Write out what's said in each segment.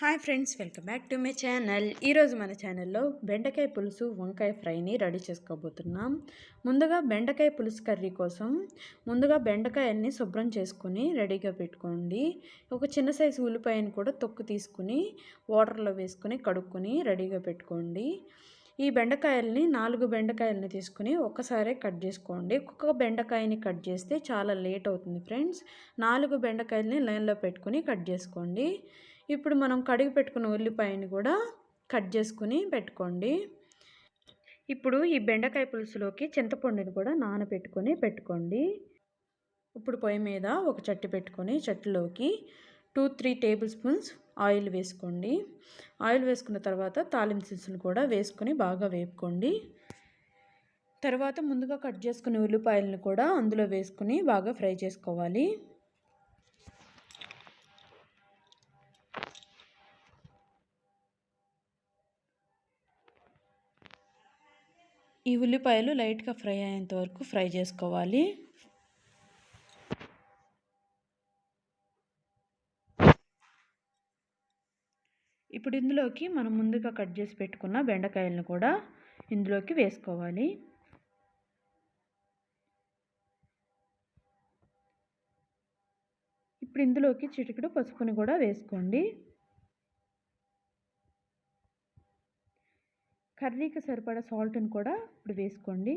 Hi friends welcome back to my channel ఈరోజు మన ఛానల్లో బెండకాయ పులుసు వంకాయ ఫ్రైని రెడీ చేసుకోబోతున్నాం. ముందుగా బెండకాయ పులుసు కర్రీ కోసం ముందుగా బెండకాయల్ని శుభ్రం చేసుకొని రెడీగా పెట్టుకోండి. ఒక చిన్న సైజు ఉల్లిపాయను కూడా తొక్కు తీసుకుని వాటర్లో వేసుకొని కడుక్కొని రెడీగా పెట్టుకోండి. ఈ బెండకాయల్ని నాలుగు బెండకాయలని తీసుకుని ఒక్కసారే కట్ చేసుకోండి. ఒక్కొక్క బెండకాయని కట్ చేస్తే చాలా లేట్ అవుతుంది ఫ్రెండ్స్ నాలుగు బెండకాయలని లైన్లో పెట్టుకుని కట్ చేసుకోండి. ఇప్పుడు మనం కడిగి పెట్టుకున్న ఉల్లిపాయని కూడా కట్ చేసుకుని పెట్టుకోండి. ఇప్పుడు ఈ బెండకాయ పులుసులోకి చింతపండుని కూడా నానబెట్టుకొని పెట్టుకోండి. ఇప్పుడు పొయ్యి మీద ఒక చట్టి పెట్టుకొని చట్టిలోకి two three tablespoons oil వేసుకోండి. ఆయిల్ వేసుకున్న తర్వాత తాలింపు దినుసులు కూడా వేసుకొని బాగా వేపుకోండి. తర్వాత ముందుగా కట్ చేసుకునే ఉల్లిపాయలను కూడా అందులో వేసుకుని బాగా ఫ్రై చేసుకోవాలి. ఈ ఉల్లిపాయలు లైట్గా ఫ్రై అయ్యేంత వరకు ఫ్రై చేసుకోవాలి. ఇప్పుడు ఇందులోకి మనం ముందుగా కట్ చేసి పెట్టుకున్న బెండకాయలను కూడా ఇందులోకి వేసుకోవాలి. ఇప్పుడు ఇందులోకి చిటికెడు పసుపుని కూడా వేసుకోండి. కర్రీకి సరిపడా సాల్ట్ని కూడా ఇప్పుడు వేసుకోండి.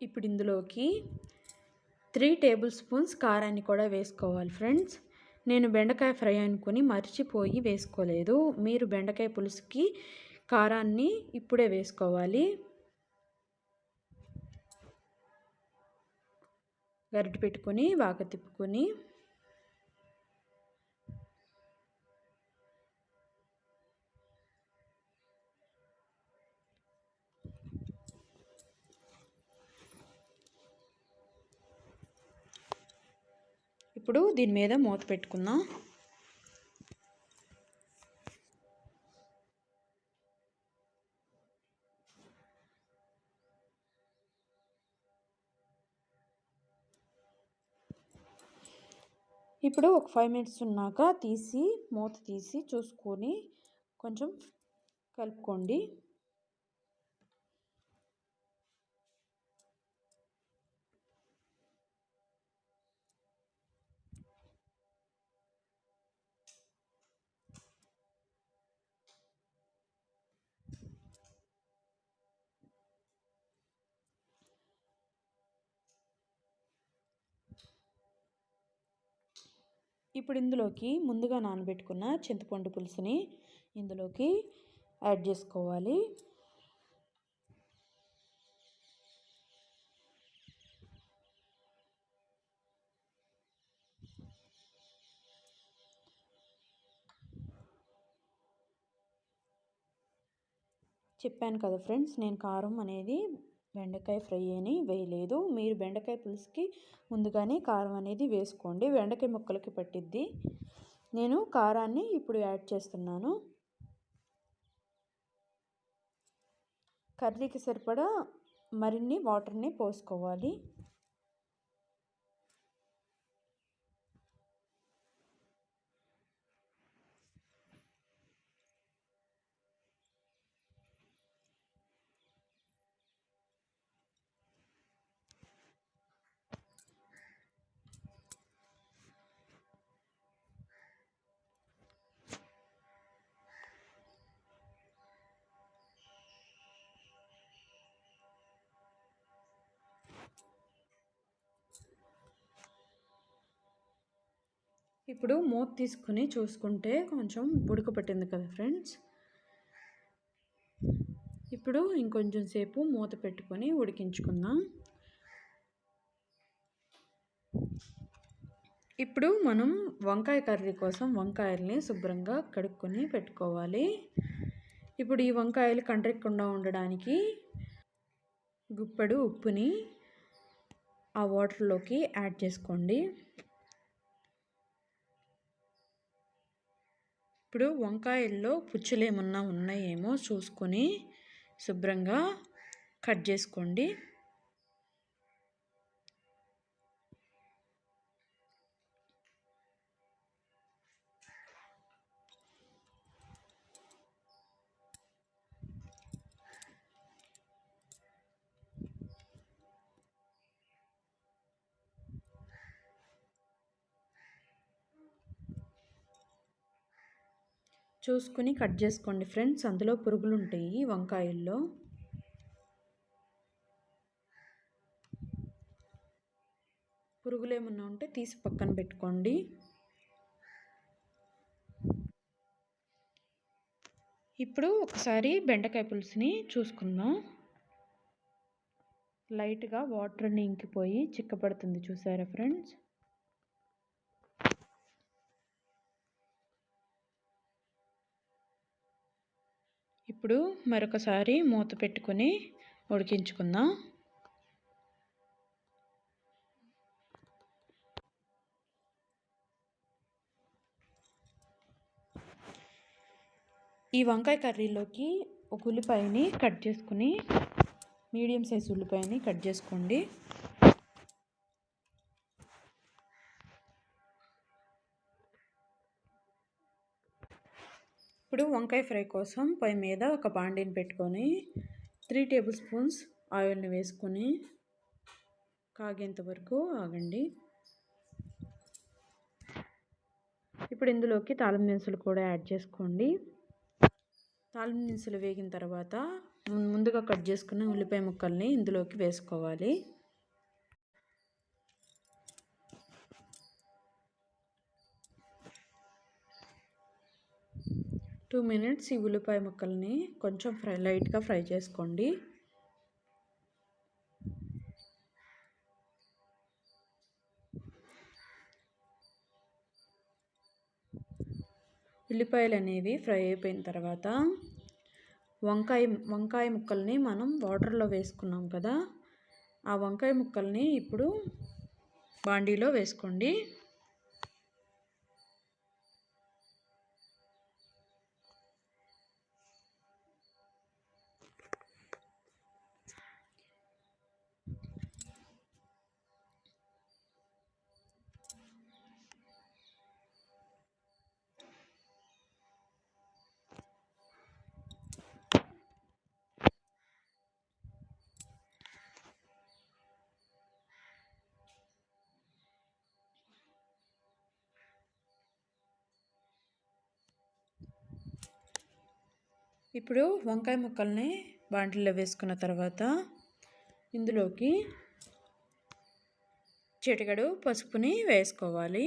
ఇప్పుడు ఇందులోకి త్రీ టేబుల్ స్పూన్స్ కారాన్ని కూడా వేసుకోవాలి ఫ్రెండ్స్. నేను బెండకాయ ఫ్రై అనుకుని మర్చిపోయి వేసుకోలేదు. మీరు బెండకాయ పులుసుకి కారాన్ని ఇప్పుడే వేసుకోవాలి. గరిటె పెట్టుకొని బాగా తిప్పుకొని ఇప్పుడు దీని మీద మూత పెట్టుకుందాం. ఇప్పుడు ఒక ఫైవ్ మినిట్స్ ఉన్నాక తీసి మూత తీసి చూసుకొని కొంచెం కలుపుకోండి. ఇప్పుడు ఇందులోకి ముందుగా నానబెట్టుకున్న చింతపండు పులుసుని ఇందులోకి యాడ్ చేసుకోవాలి. చెప్పాను కదా ఫ్రెండ్స్ నేను కారం అనేది బెండకాయ ఫ్రై అని వేయలేదు. మీరు బెండకాయ పులుసుకి ముందుగానే కారం అనేది వేసుకోండి. బెండకాయ ముక్కలకి పట్టిద్ది. నేను కారాన్ని ఇప్పుడు యాడ్ చేస్తున్నాను. కర్రీకి సరిపడా మరిన్ని వాటర్ని పోసుకోవాలి. ఇప్పుడు మూత తీసుకుని చూసుకుంటే కొంచెం ఉడకబట్టింది కదా ఫ్రెండ్స్. ఇప్పుడు ఇంకొంచెం సేపు మూత పెట్టుకొని ఉడికించుకుందాం. ఇప్పుడు మనం వంకాయ కర్రీ కోసం వంకాయల్ని శుభ్రంగా కడుక్కొని పెట్టుకోవాలి. ఇప్పుడు ఈ వంకాయలు కండ్రెక్కకుండా ఉండడానికి గుప్పెడు ఉప్పుని ఆ వాటర్లోకి యాడ్ చేసుకోండి. ఇప్పుడు వంకాయల్లో పుచ్చులు ఏమన్నా ఉన్నాయేమో చూసుకొని శుభ్రంగా కట్ చేసుకోండి. చూసుకుని కట్ చేసుకోండి ఫ్రెండ్స్. అందులో పురుగులు ఉంటాయి వంకాయల్లో. పురుగులు ఏమన్నా ఉంటే తీసి పక్కన పెట్టుకోండి. ఇప్పుడు ఒకసారి బెండకాయ పులుసుని చూసుకుందాం. లైట్గా వాటర్ని ఇంకిపోయి చిక్కపడుతుంది చూసారా ఫ్రెండ్స్? ఇప్పుడు మరొకసారి మూత పెట్టుకొని ఉడికించుకుందాం. ఈ వంకాయ కర్రీలోకి ఒక ఉల్లిపాయని కట్ చేసుకుని మీడియం సైజ్ ఉల్లిపాయని కట్ చేసుకోండి. ఇప్పుడు వంకాయ ఫ్రై కోసం పొయ్యి మీద ఒక బాండీని పెట్టుకొని త్రీ టేబుల్ స్పూన్స్ ఆయిల్ని వేసుకొని కాగేంత వరకు ఆగండి. ఇప్పుడు ఇందులోకి తాళం దినుసులు కూడా యాడ్ చేసుకోండి. తాళం దినుసులు వేగిన తర్వాత ముందుగా కట్ చేసుకున్న ఉల్లిపాయ ముక్కల్ని ఇందులోకి వేసుకోవాలి. టూ మినిట్స్ ఈ ఉల్లిపాయ ముక్కల్ని కొంచెం ఫ్రై లైట్గా ఫ్రై చేసుకోండి. ఉల్లిపాయలు అనేవి ఫ్రై అయిపోయిన తర్వాత వంకాయ వంకాయ ముక్కల్ని మనం వాటర్లో వేసుకున్నాం కదా ఆ వంకాయ ముక్కల్ని ఇప్పుడు బాండీలో వేసుకోండి. ఇప్పుడు వంకాయ ముక్కల్ని బాంటిల్లో వేసుకున్న తర్వాత ఇందులోకి చిటికడు పసుపుని వేసుకోవాలి.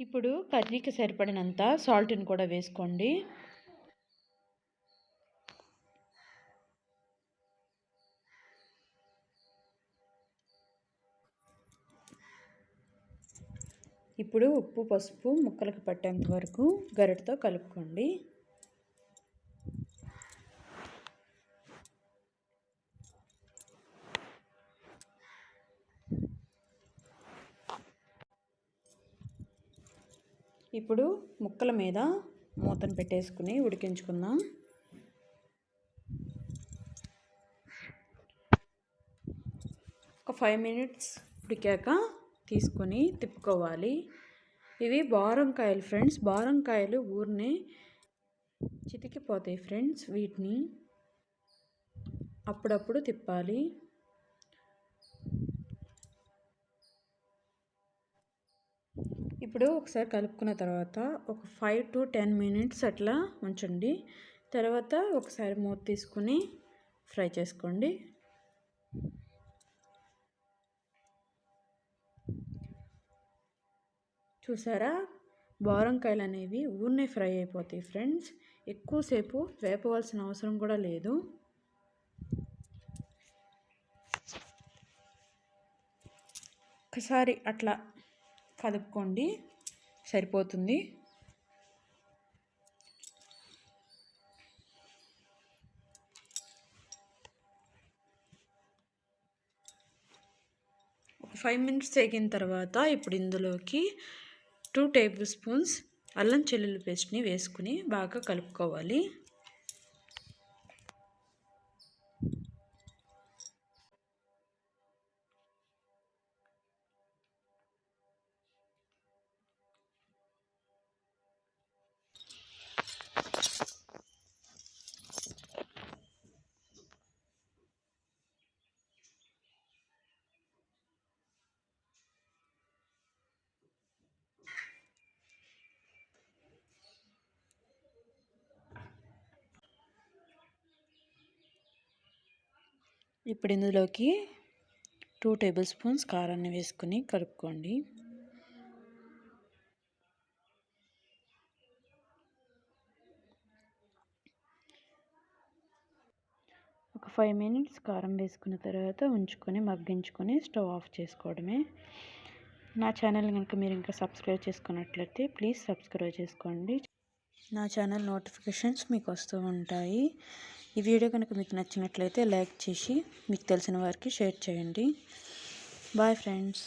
ఇప్పుడు కర్రీకి సరిపడినంత సాల్ట్ని కూడా వేసుకోండి. ఇప్పుడు ఉప్పు పసుపు ముక్కలకు పట్టేంత వరకు గరిటతో కలుపుకోండి. ఇప్పుడు ముక్కల మీద మూతను పెట్టేసుకుని ఉడికించుకుందాం. ఒక ఫైవ్ మినిట్స్ ఉడికాక తీసుకొని తిప్పుకోవాలి. ఇవి బారంకాయలు ఫ్రెండ్స్. బారంకాయలు ఊరినే చితికిపోతాయి ఫ్రెండ్స్ వీటిని. అప్పుడప్పుడు తిప్పాలి. ఇప్పుడు ఒకసారి కలుపుకున్న తర్వాత ఒక ఫైవ్ టు టెన్ మినిట్స్ అట్లా ఉంచండి. తర్వాత ఒకసారి మూత తీసుకుని ఫ్రై చేసుకోండి. చూసారా? బోరంకాయలు అనేవి ఊరినే ఫ్రై అయిపోతాయి ఫ్రెండ్స్. ఎక్కువసేపు వేపవలసిన అవసరం కూడా లేదు. ఒకసారి అట్లా కలుపుకోండి. సరిపోతుంది. ఫైవ్ మినిట్స్ ఎగిన తర్వాత ఇప్పుడు ఇందులోకి టూ టేబుల్ స్పూన్స్ అల్లం చెల్లుల్లి పేస్ట్ని వేసుకుని బాగా కలుపుకోవాలి. ఇప్పుడు ఇందులోకి టూ టేబుల్ స్పూన్స్ కారాన్ని వేసుకుని కలుపుకోండి. ఒక ఫైవ్ మినిట్స్ కారం వేసుకున్న తర్వాత ఉంచుకొని మగ్గించుకొని స్టవ్ ఆఫ్ చేసుకోవడమే. నా ఛానల్ కనుక మీరు ఇంకా సబ్స్క్రైబ్ చేసుకున్నట్లయితే ప్లీజ్ సబ్స్క్రైబ్ చేసుకోండి. నా ఛానల్ నోటిఫికేషన్స్ మీకు వస్తూ ఉంటాయి. ఈ వీడియో కనుక మీకు నచ్చినట్లయితే లైక్ చేసి మీకు తెలిసిన వారికి షేర్ చేయండి. Bye friends.